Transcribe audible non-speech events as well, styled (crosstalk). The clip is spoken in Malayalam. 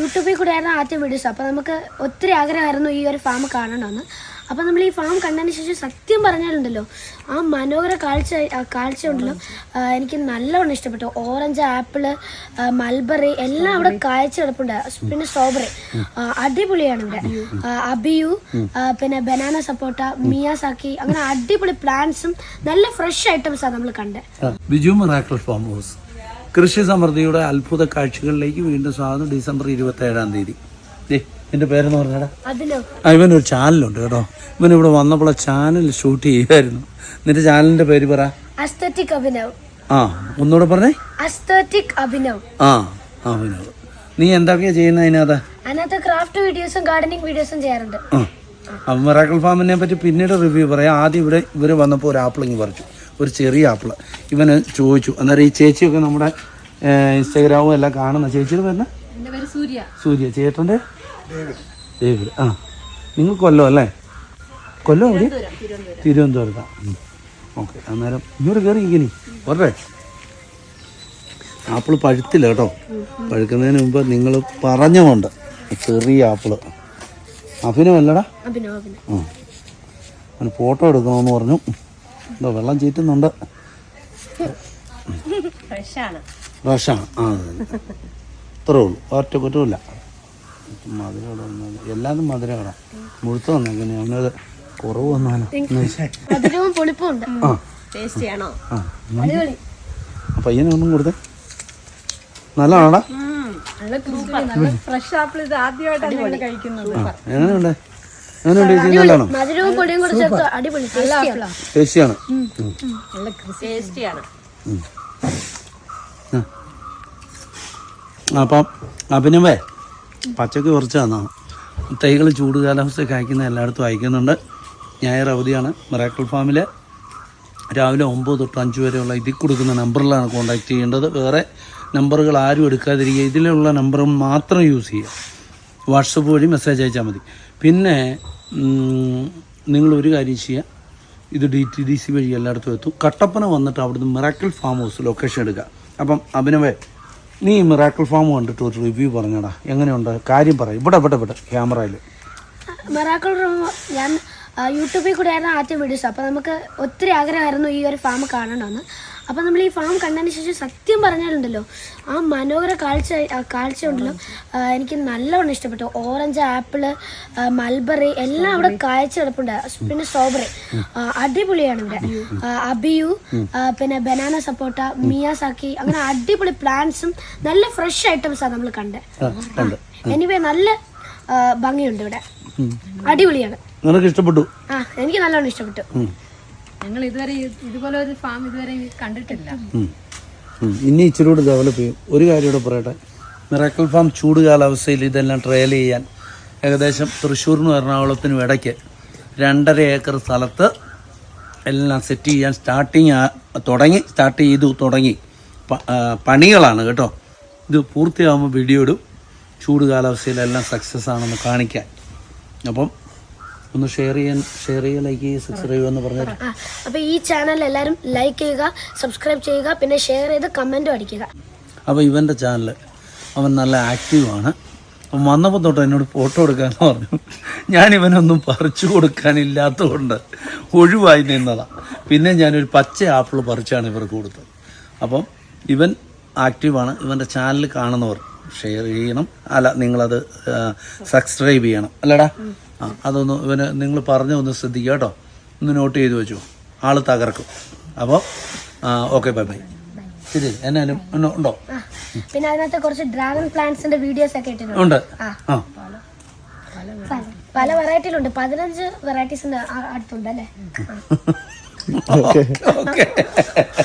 യൂട്യൂബിൽ കൂടെയായിരുന്നു ആദ്യം വീഡിയോസ് അപ്പോൾ നമുക്ക് ഒത്തിരി ആഗ്രഹമായിരുന്നു ഈ ഒരു ഫാം കാണണമെന്ന്. അപ്പോൾ നമ്മൾ ഈ ഫാം കണ്ടതിന് ശേഷം സത്യം പറഞ്ഞാലുണ്ടല്ലോ ആ മനോഹര കാഴ്ച കാഴ്ച ഉണ്ടല്ലോ. എനിക്ക് നല്ലവണ്ണം ഇഷ്ടപ്പെട്ടു. ഓറഞ്ച് ആപ്പിൾ മൽബറി എല്ലാം അവിടെ കാഴ്ച കിടപ്പുണ്ട്. പിന്നെ സ്ട്രോബെറി അടിപൊളിയാണ് ഇവിടെ. അബിയു പിന്നെ ബനാന സപ്പോട്ട മിയാസാക്കി അങ്ങനെ അടിപൊളി പ്ലാന്റ്സും നല്ല ഫ്രഷ് ഐറ്റംസാണ് നമ്മൾ കണ്ടത്. ബിജു മറാക്കൽ ഫാം ഹൗസ് കൃഷി സമൃദ്ധിയുടെ അത്ഭുത കാഴ്ചകളിലേക്ക് വീണ്ടും സ്വാഗതം. ഡിസംബർ ഇരുപത്തി ഏഴാം തീയതി എന്റെ പേരെന്ന് പറഞ്ഞാടാ. ഇവൻ ഒരു ചാനലുണ്ട് കേട്ടോ. ഇവൻ ഇവിടെ വന്നപ്പോൾ ചാനൽ ഷൂട്ട് ചെയ്യുമായിരുന്നു നിന്റെ ചാനലിന്റെ പേര് പറ. അസ്തറ്റിക് അഭിനവ് ആ ഒന്നുകൂടെ പറഞ്ഞേ. അസ്തറ്റിക് അഭിനവ് ആ ആ വിനോദ് നീ എന്തൊക്കെയാ ചെയ്യുന്നത് അതിനകത്ത്? അതിനകത്ത് ക്രാഫ്റ്റ് വീഡിയോസും ഗാർഡനിങ് വീഡിയോസും ചെയ്യാറുണ്ട്. ആ മിറാക്കിൾ ഫാമിനെ പറ്റി പിന്നീട് റിവ്യൂ പറയാം. ആദ്യം ഇവിടെ ഇവർ വന്നപ്പോൾ ഒരു ആപ്പിളിങ് പറിച്ചു. ഒരു ചെറിയ ആപ്പിൾ. ഇവന് ചോദിച്ചു. അന്നേരം ഈ ചേച്ചിയൊക്കെ നമ്മുടെ ഇൻസ്റ്റാഗ്രാമും എല്ലാം കാണുന്ന ചേച്ചിയുടെ പേര് സൂര്യ. സൂര്യ. ചേട്ടന്റെ? ഡേവിഡ്. ആ. നിങ്ങൾ കൊല്ലം അല്ലേ? കൊല്ലം എവിടെ തിരുവനന്തപുരത്താണ് ഓക്കെ. അന്നേരം ഇങ്ങോട്ട് കയറി ഇങ്ങനെ പോരട്ടെ ആപ്പിൾ പഴുത്തില്ല കേട്ടോ. പഴുക്കുന്നതിന് മുമ്പ് നിങ്ങൾ പറഞ്ഞുകൊണ്ട്. ചെറിയ ആപ്പിൾ. അഭിനവല്ലടാ അഭിനവ് അഭിനവ്. ആ. ഫോട്ടോ എടുക്കണമെന്ന് പറഞ്ഞു. എന്തോ വെള്ളം ചീറ്റുന്നുണ്ട്. ഫ്രഷാണ്. റഷാണ് ആ അത്രേ ഉള്ളൂ. ഒറ്റ കുറ്റമില്ല മധുരം ഇവിടെ വന്നത് എല്ലാതും മധുരമാണ് മുഴുത്ത വന്നേക്കണേ അവനത് കുറവ് വന്നാലോ? മധുരവും പുളിപ്പും ഉണ്ട് ആ ആ പയ്യനെ ഒന്നും കൊടുത്തേ? എങ്ങനെയുണ്ട്? ചേച്ചി. നല്ലതാണോ. മധുരവും പൊടിയും കൂടെ ചേർത്ത് അടിപൊളി. ടേസ്റ്റിയാണ് ടേസ്റ്റിയാണ്. അപ്പം അഭിനവേ പച്ചക്ക് കുറച്ച് തന്നാണ് തൈകൾ ചൂട് കാലാവസ്ഥയൊക്കെ അയക്കുന്ന എല്ലായിടത്തും അയക്കുന്നുണ്ട്. ഞായർ അവധിയാണ്. മിറാക്കിൾ ഫാമിൽ രാവിലെ ഒമ്പത് തൊട്ട് അഞ്ച് വരെയുള്ള ഇതിൽ കൊടുക്കുന്ന നമ്പറിലാണ് കോൺടാക്ട് ചെയ്യേണ്ടത്. വേറെ നമ്പറുകൾ ആരും എടുക്കാതിരിക്കുക. ഇതിലുള്ള നമ്പർ മാത്രം യൂസ് ചെയ്യുക. വാട്സപ്പ് വഴി മെസ്സേജ് അയച്ചാൽ മതി. പിന്നെ നിങ്ങൾ ഒരു കാര്യം ചെയ്യുക ഇത് ഡി ടി ഡി സി വഴി എല്ലായിടത്തും എത്തും. കട്ടപ്പന വന്നിട്ട് അവിടുന്ന് മിറാക്കിൾ ഫാം ഹൗസ് ലൊക്കേഷൻ എടുക്കുക അപ്പം അഭിനവേ നീ മിറാക്കിൾ ഫാം കണ്ടിട്ട് ഒരു റിവ്യൂ പറഞ്ഞടാ. എങ്ങനെയുണ്ട്? കാര്യം പറ. ഇവിടെ ഇവിടെ ഇവിടെ ക്യാമറയിൽ. മിറാക്കിൾ ഞാൻ യൂട്യൂബിൽ കൂടെയായിരുന്നു ആദ്യം വീഡിയോസ്. അപ്പോൾ നമുക്ക് ഒത്തിരി ആഗ്രഹമായിരുന്നു ഈ ഒരു ഫാം കാണണമെന്ന്. അപ്പോൾ നമ്മൾ ഈ ഫാം കണ്ടതിന് ശേഷം സത്യം പറഞ്ഞാലുണ്ടല്ലോ ആ മനോഹര കാഴ്ച കാഴ്ച ഉണ്ടല്ലോ എനിക്ക് നല്ലവണ്ണം ഇഷ്ടപ്പെട്ടു. ഓറഞ്ച് ആപ്പിൾ മൽബറി എല്ലാം അവിടെ കാഴ്ച കിടപ്പുണ്ട്. പിന്നെ സ്ട്രോബെറി അടിപൊളിയാണ് ഇവിടെ. അബിയു പിന്നെ ബനാന സപ്പോട്ട മിയാസാക്കി അങ്ങനെ അടിപൊളി പ്ലാന്റ്സും നല്ല ഫ്രഷ് ഐറ്റംസാണ് നമ്മൾ കണ്ടത് എനിവേ നല്ല ഭംഗിയുണ്ട് ഇവിടെ. അടിപൊളിയാണ്. നിനക്ക് ഇഷ്ടപ്പെട്ടു? ആ എനിക്ക് നല്ലോണം ഇഷ്ടപ്പെട്ടു. ഞങ്ങൾ ഇതുവരെ ഇതുപോലെ ഒരു ഫാം ഇതുവരെ കണ്ടിട്ടില്ല. ഇനി ഇച്ചിരി കൂടി ഡെവലപ്പ് ചെയ്യും. ഒരു കാര്യം കൂടെ പറയട്ടെ. മിറാക്കിൾ ഫാം ചൂട് കാലാവസ്ഥയിൽ ഇതെല്ലാം ട്രയൽ ചെയ്യാൻ ഏകദേശം തൃശ്ശൂരിനും എറണാകുളത്തിനും ഇടയ്ക്ക് രണ്ടര ഏക്കർ സ്ഥലത്ത് എല്ലാം സെറ്റ് ചെയ്യാൻ സ്റ്റാർട്ടിങ് തുടങ്ങി സ്റ്റാർട്ട് ചെയ്തു തുടങ്ങി പണികളാണ് കേട്ടോ. ഇത് പൂർത്തിയാകുമ്പോൾ വീഡിയോ ഇടും. ചൂട് കാലാവസ്ഥയിലെല്ലാം സക്സസ് ആണെന്ന് കാണിക്കാൻ. അപ്പം ഒന്ന് ഷെയർ ചെയ്യാൻ ഷെയർ ചെയ്യുക ലൈക്ക് ചെയ്യുക സബ്സ്ക്രൈബ് എന്ന് പറഞ്ഞാൽ അപ്പൊ അപ്പോൾ ഈ ചാനൽ എല്ലാവരും ലൈക്ക് ചെയ്യുക സബ്സ്ക്രൈബ് ചെയ്യുക പിന്നെ ഷെയർ ചെയ്ത് കമന്റും അടിക്കുക. അപ്പോൾ ഇവന്റെ ചാനൽ അവൻ നല്ല ആക്റ്റീവാണ് അവൻ വന്നപ്പോൾ തൊട്ട് എന്നോട് ഫോട്ടോ എടുക്കാമെന്ന് പറഞ്ഞു. ഞാൻ ഇവനൊന്നും പറിച്ചു കൊടുക്കാനില്ലാത്തതുകൊണ്ട് ഒഴിവായി നിന്നതാണ് പിന്നെ ഞാനൊരു പച്ച ആപ്പിൾ പറിച്ചാണ് ഇവർക്ക് കൊടുത്തത്. അപ്പം ഇവൻ ആക്റ്റീവാണ് ഇവന്റെ ചാനൽ കാണുന്നവർ ഷെയർ ചെയ്യണം. അല്ല നിങ്ങളത് സബ്സ്ക്രൈബ് ചെയ്യണം. അല്ലടാ ആ അതൊന്ന് ഇവന് നിങ്ങൾ പറഞ്ഞ ഒന്ന് ശ്രദ്ധിക്കുക കേട്ടോ. ഒന്ന് നോട്ട് ചെയ്ത് വെച്ചു. ആൾ തകർക്കും. അപ്പോൾ ഓക്കെ ബൈ ബൈ ശരി എന്നാലും ഉണ്ടോ- പിന്നെ അതിനകത്ത് കുറച്ച് ഡ്രാഗൺ പ്ലാന്റ്സിന്റെ വീഡിയോസ് ഒക്കെ ഇട്ടിട്ടുണ്ട്. ഉണ്ട്. പല വെറൈറ്റിയിലുണ്ട് പതിനഞ്ച് വെറൈറ്റീസിന്റെ അടുത്തുണ്ട് അല്ലേ? ഓക്കെ (laughs)